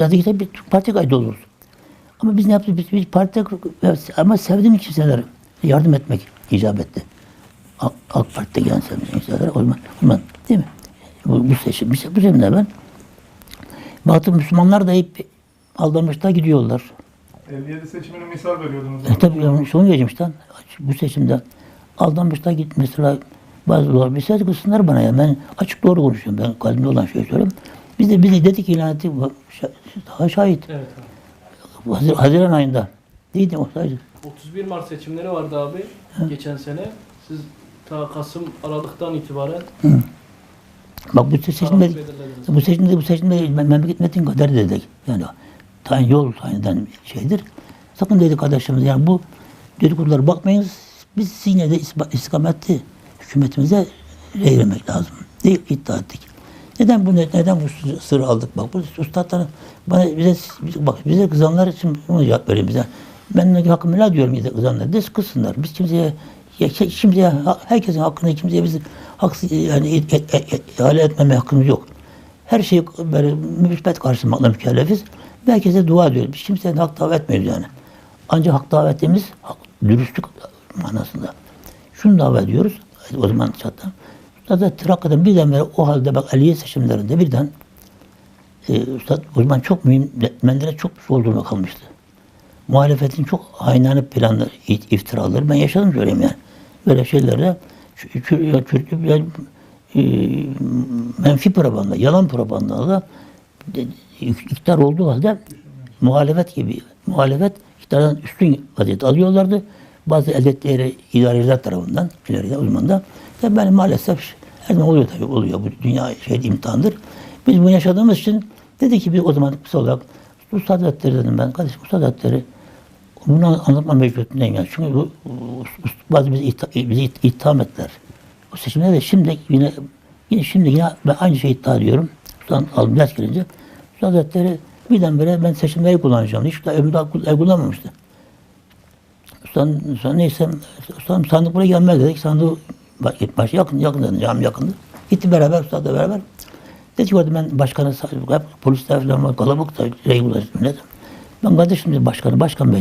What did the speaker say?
Zaten bir parti kaydı oluruz. Ama biz ne yaptık? Biz, biz parti ama sevdiğim kimseler yardım etmek icap etti. AK, AK Parti'de gelen sevdiğim kimseler o zaman, o zaman değil mi? Bu, bu seçim, bu seçimde ben Batı Müslümanlar da hep aldanmışlar gidiyorlar. 57 seçimini misal veriyordunuz. E tabii yani son geçmişten bu seçimde aldanmışlar git mesela bazıları bir ses kızsınlar bana ya ben açık doğru konuşuyorum ben kalbimde olan şeyi söylüyorum. Biz de biz de dedik ilan ettik daha şahit. Evet abi. Hazir, Haziran ayında değildi o sadece. 31 Mart seçimleri vardı abi geçen sene. Siz ta Kasım Aralık'tan itibaren Bak bu seçimde bu seçimde bu seçimde mem- memleketin kaderi dedik. Yani tayin yol tayininden şeydir. Sakın dedik arkadaşlarımız yani bu dedikodulara bakmayınız. Biz siz yine de istikameti hükümetimize eylemek lazım. Değil iddia ettik. Neden bu neden bu sır- sırrı aldık bak bu ustadların bana bize bak bize kızanlar için bunu cevap vereyim bize. Ben hakkımı helal diyorum bize kızanlar. Biz kızsınlar. Biz kimseye ya, şey- kimseye herkesin hakkını kimseye biz haksız yani et, et, et, et, ihale etmeme hakkımız yok. Her şeyi böyle müsbet karşılamakla mükellefiz. Ve herkese dua ediyoruz. Biz kimseye hak davet etmiyoruz yani. Ancak hak davet ettiğimiz hak, dürüstlük manasında. Şunu davet ediyoruz. O zaman çatta. Üstad Trakya'dan birdenbire o halde bak Aliye seçimlerinde birden e, Üstad o çok mühim, Menderes çok olduğuna kalmıştı. Muhalefetin çok hainane planları, iftiraları ben yaşadım söyleyeyim yani. Böyle ya çürütüp ya, e, menfi propaganda, yalan propaganda de- iktidar olduğu halde muhalefet gibi, muhalefet iktidardan üstün vaziyet alıyorlardı. Bazı elde idareciler tarafından, ileride da. Tabii ben maalesef her zaman oluyor tabii, oluyor. Bu dünya şey imtihandır. Biz bunu yaşadığımız için dedi ki biz o zaman kısa olarak Ustad Hazretleri dedim ben. Kardeşim Ustad Hazretleri bunu anlatma mecburiyetindeyim yani. Çünkü bu, bazı bizi, itham, bizi it- itham ettiler. O seçimde de şimdi yine, yine şimdi yine ben aynı şeyi iddia ediyorum. Ustad aldım ders gelince. Ustad Hazretleri birdenbire ben seçimleri kullanacağım. Hiç de ömrü el kullanmamıştı. Ustad, ustad neyse, ustad sandık buraya gelmez dedik. Sandığı baş, baş yakın, yakın dedi, cami yakındı. Gitti beraber, ustadla beraber. Dedi ki ben başkanı, hep polisler falan var, kalabalık da şey ulaştım. Ben kardeşim dedi, başkanı, başkan bey.